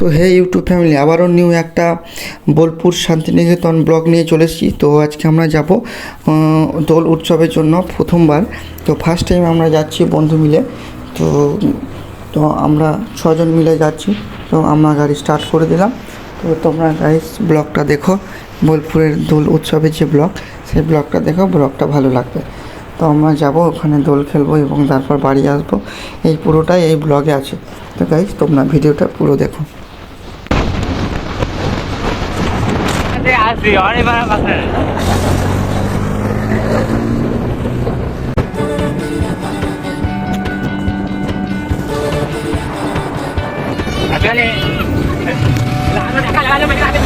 তো হে YouTube family, আবারও new একটা বোলপুর শান্তিনিকেতন ব্লগ নিয়ে চলে এসেছি। তো আজকে আমরা যাব দোল উৎসবের জন্য প্রথমবার। তো ফার্স্ট টাইম আমরা যাচ্ছি বন্ধু মিলে। তো তো আমরা ছজন মিলে যাচ্ছি। তো আমরা গাড়ি স্টার্ট করে দিলাম। তো তোমরা গাইস ব্লগটা দেখো। বোলপুরের দোল উৎসবের যে ব্লগ, সেই ব্লগটা দেখো, ব্লগটা ভালো লাগবে। তো আমরা যাব, ওখানে দোল খেলব এবং তারপর বাড়ি আসব। এই পুরোটাই এই ব্লগে আছে। তো গাইস তোমরা ভিডিওটা পুরো দেখো। আরে আসি অনেক বড় কথা আজকালে লাগা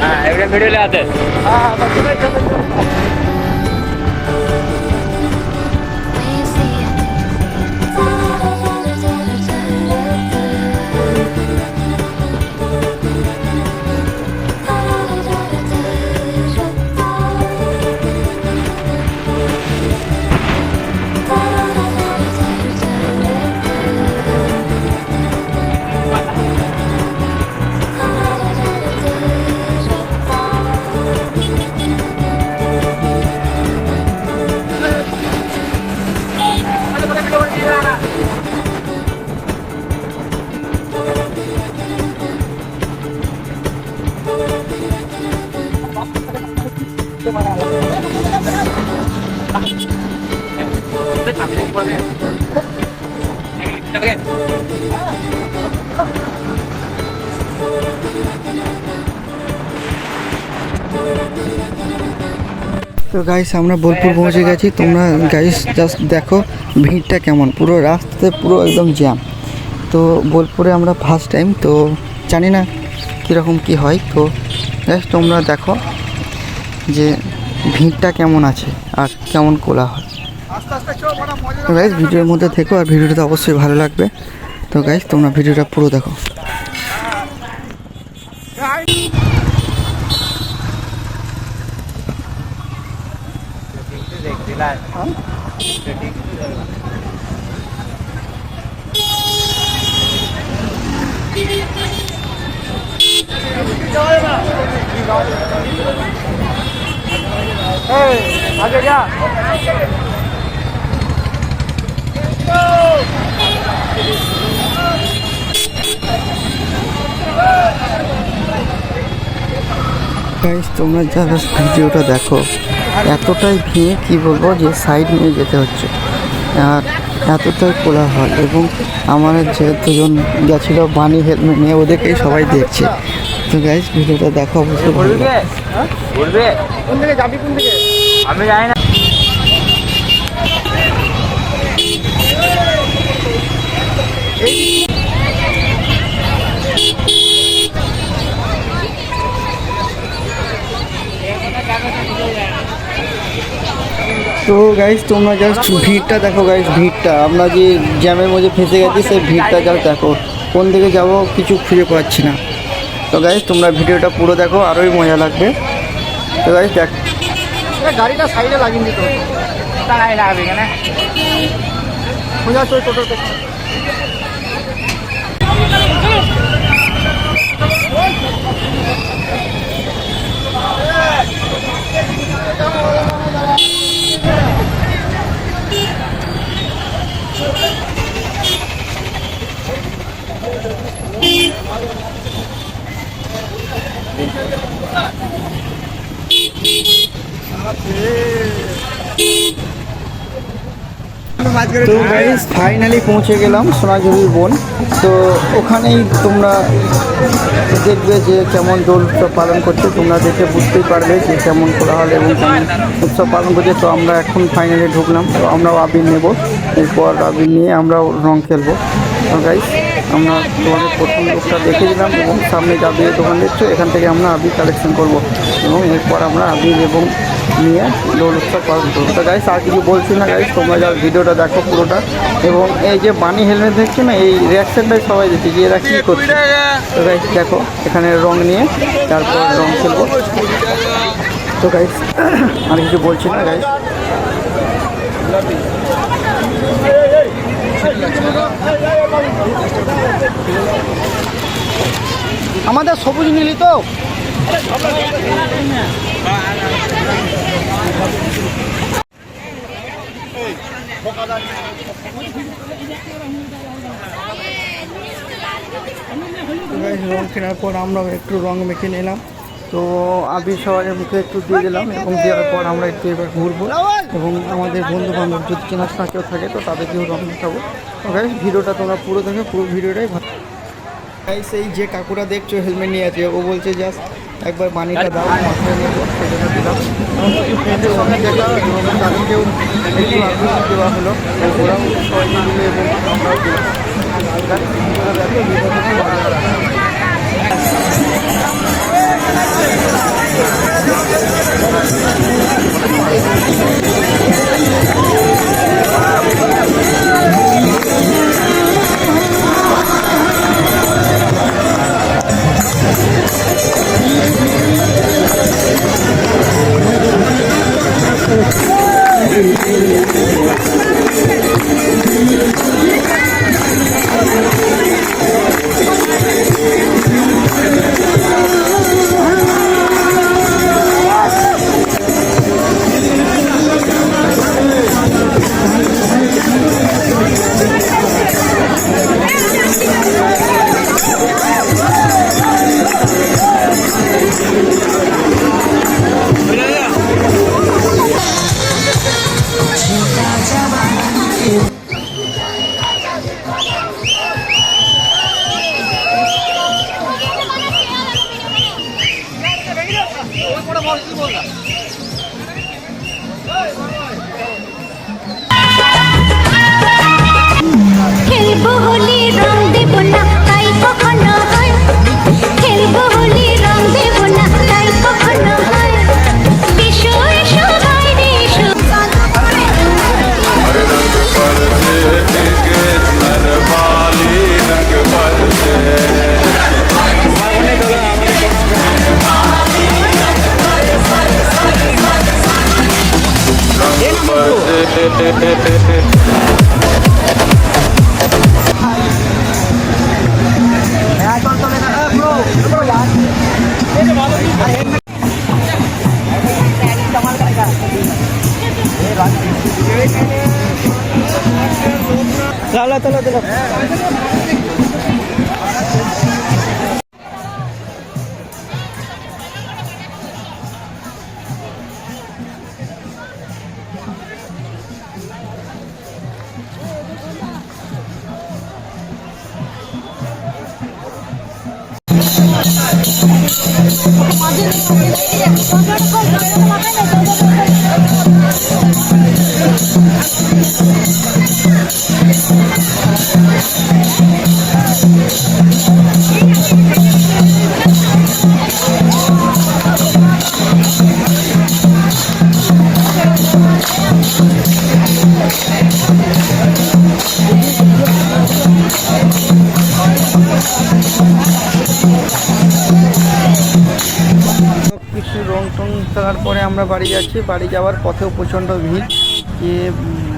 एवढ्या मिळवल्या आता তো গাইস আমরা বোলপুর পৌঁছে গেছি। তোমরা গাইস জাস্ট দেখো ভিড়টা কেমন। পুরো রাস্তাতে পুরো একদম জ্যাম তো বোলপুরে আমরা ফার্স্ট টাইম তো জানি না কীরকম কি হয়। তো গাইস তোমরা দেখো। যে ভিড়টা কেমন আছে আর কেমন কোলা হয় তো গাইস ভিডিওর মধ্যে থেকো আর ভিডিওটা অবশ্যই ভালো লাগবে। তো গাইস তোমরা ভিডিওটা পুরো দেখো। আগে যা। গাইস তোমরা যারা ভিডিওটা দেখো, এতটাই ভিড় কি বলব, যে সাইড নিয়ে যেতে হচ্ছে। আর এতটাই কোলাহল এবং আমার যে দুজন গেছিল বানি হেলমেট নিয়ে ওদেরকেই সবাই দেখছে। তো গাইস ভিডিওটা দেখো অবশ্যই ভালো লাগবে। কোন দিকে যাবি কোন দিকে? আমি জানি না। তো গাইস তোমরা জাস্ট ভিড়টা দেখো গাইস ভিড়টা। আমরা যে জ্যামের মধ্যে ফেসে গেছি সেই ভিড়টা জাস্ট দেখো। কোন দিকে যাব কিছু খুঁজে পাচ্ছি না। তো গাইজ তোমরা ভিডিওটা পুরো দেখো আরোই মজা লাগবে। তো গাইজ দেখ। গাড়িটা সাইডে লাগিয়ে দিত লাগাবে কেন সোজা চোখ তো ফাইনালি পৌঁছে গেলাম সোনাঝুরির বন। তো ওখানেই তোমরা দেখবে যে কেমন দোল উৎসব পালন করছে। তোমরা দেখে বুঝতেই পারবে যে কেমন করা হল এবং কেমন উৎসব পালন করছে। তো আমরা এখন ফাইনালি ঢুকলাম। তো আমরাও আবির নেব। এরপর আবির নিয়ে আমরাও রং খেলব। গাইস আমরা তোমাদের প্রথম লোকটা দেখে দিলাম এবং সামনে যে আবিরের দোকান দেখছ, এখান থেকে আমরা আবির কালেকশন করব। এবং এরপর আমরা আবির এবং নিয়ে দোল উৎসব পালন করব। তো গাইস আর কিছু বলছি না গাইস তোমরা যা ভিডিওটা দেখো পুরোটা। এবং এই যে বানি হেলমেট দেখছ না, এই রিয়াকশনটাই সবাই দেখছে যে এরা কী করছে। তো গাইস দেখো, এখানে রং নিয়ে তারপর রং খেলব। তো গাইস আর কিছু বলছি না গাইস আমাদের সবুজ নীলি তো? রং কেনার পর আমরাও একটু রং মেখে নিলাম। তো আবির সবাই মুখে একটু দিয়ে দিলাম এবং দেওয়ার পর আমরা একটু এবার ঘুরবো এবং আমাদের বন্ধু বান্ধব যদি চেনাশোনা কেউ থাকে তো তাদেরকেও রং মেখাবো তো ভিডিওটা তোমরা পুরো দেখে পুরো ভিডিওটাই ভালো। গাইস এই যে কাকুরা দেখছ হেলমেট নিয়ে আছে ও বলছে জাস্ট একবার বানিটা দাও মাথায় সেজন্য দিলাম ফ্রেন্ডের সঙ্গে দেখা এবং তাদেরকেও একটু আগ্রহ দেওয়া হলো। ওরাও সবাই মিলে এবং আমরাও দিলাম সব রং টং খেলার পরে আমরা বাড়ি যাচ্ছি। বাড়ি যাওয়ার পথেও প্রচণ্ড ভিড়। যে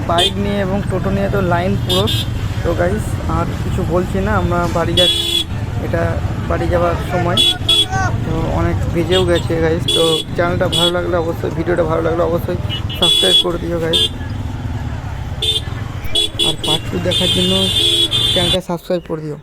বাইক নিয়ে এবং টোটো নিয়ে তো লাইন পুরো। তো গাইস আর কিছু বলছি না, আমরা বাড়ি যাচ্ছি। এটা বাড়ি যাওয়ার সময়। তো অনেক বেজেও গেছে গাইস তো চ্যানেলটা ভালো লাগলে অবশ্যই ভিডিওটা ভালো লাগলে অবশ্যই সাবস্ক্রাইব করে দিও গাইস আর পার্ট দেখার জন্য চ্যানেলটা সাবস্ক্রাইব করে দিও।